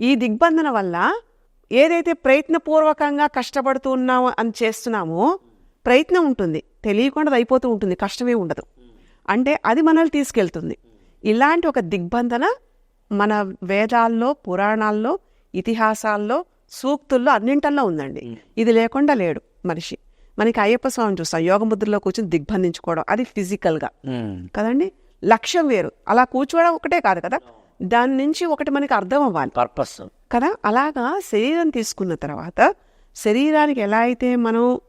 ఈ దిగ్బంధన వల్ల ఏదైతే ప్రయత్నపూర్వకంగా కష్టపడుతూ ఉన్నామో అని చేస్తున్నామో ప్రయత్నం ఉంటుంది. తెలియకుండా అయిపోతూ ఉంటుంది. కష్టమే ఉండదు. అంటే అది మనల్ని తీసుకెళ్తుంది. ఇలాంటి ఒక దిగ్బంధన మన వేదాల్లో పురాణాల్లో ఇతిహాసాల్లో సూక్తుల్లో అన్నింటల్లో ఉందండి. ఇది లేకుండా లేడు మనిషి. మనకి అయ్యప్ప స్వామిని చూస్తాం. యోగ ముద్రలో కూర్చొని దిగ్బంధించుకోవడం. అది ఫిజికల్గా. కదండి? లక్ష్యం వేరు. అలా కూర్చోవడం ఒకటే కాదు కదా? దాని నుంచి ఒకటి మనకి అర్థం అవ్వాలి. పర్పస్ కదా? అలాగా శరీరం తీసుకున్న తర్వాత శరీరానికి ఎలా అయితే మనం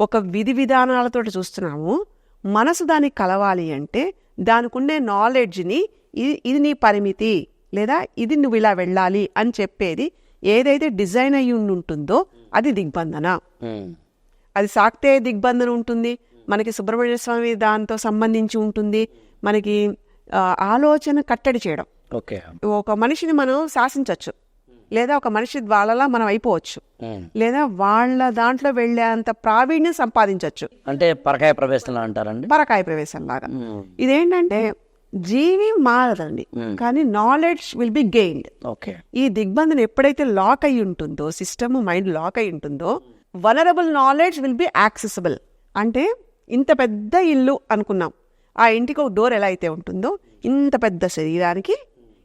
ఒక విధి విధానాలతో చూస్తున్నామో మనసు దానికి కలవాలి అంటే దానికి ఉండే నాలెడ్జ్ని ఇది ఇది నీ పరిమితి లేదా ఇది నువ్వు ఇలా వెళ్ళాలి అని చెప్పేది ఏదైతే డిజైన్ అయ్యి ఉంటుందో అది దిగ్బంధన. ఉమ్. అది సాక్తే దిగ్బంధన ఉంటుంది. మనకి సుబ్రహ్మణ్య స్వామి దాంతో సంబంధించి ఉంటుంది. మనకి ఆలోచన కట్టడి చేయడం. ఓకే. ఒక మనిషిని మనం శాసించవచ్చు లేదా ఒక మనిషి వాళ్ళలా మనం అయిపోవచ్చు. లేదా వాళ్ళ దాంట్లో వెళ్ళేంత ప్రావీణ్యం సంపాదించవచ్చు అంటే పరకాయ ప్రవేశం అంటారండి? పరకాయ ప్రవేశం లాగా. ఇదేంటంటే జీవి మారదండి. కానీ knowledge will be gained okay. ఈ దిగ్బంధన ఎప్పుడైతే లాక్ అయి ఉంటుందో సిస్టమ్ మైండ్ లాక్ అయి ఉంటుందో vulnerable knowledge will be accessible అంటే ఇంత పెద్ద ఇల్లు అనుకున్నాం. ఆ ఇంటికి ఒక డోర్ ఎలా అయితే ఉంటుందో ఇంత పెద్ద శరీరానికి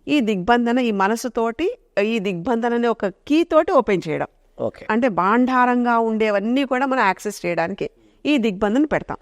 ఈ దిగ్బంధన ఈ మనసుతోటి ఈ దిగ్బంధనని ఒక కీ తోటి ఓపెన్ చేయడం. ఓకే. అంటే బాండారంగా ఉండేవన్నీ కూడా మనం యాక్సెస్ చేయడానికి ఈ దిగ్బంధన పెడతాం.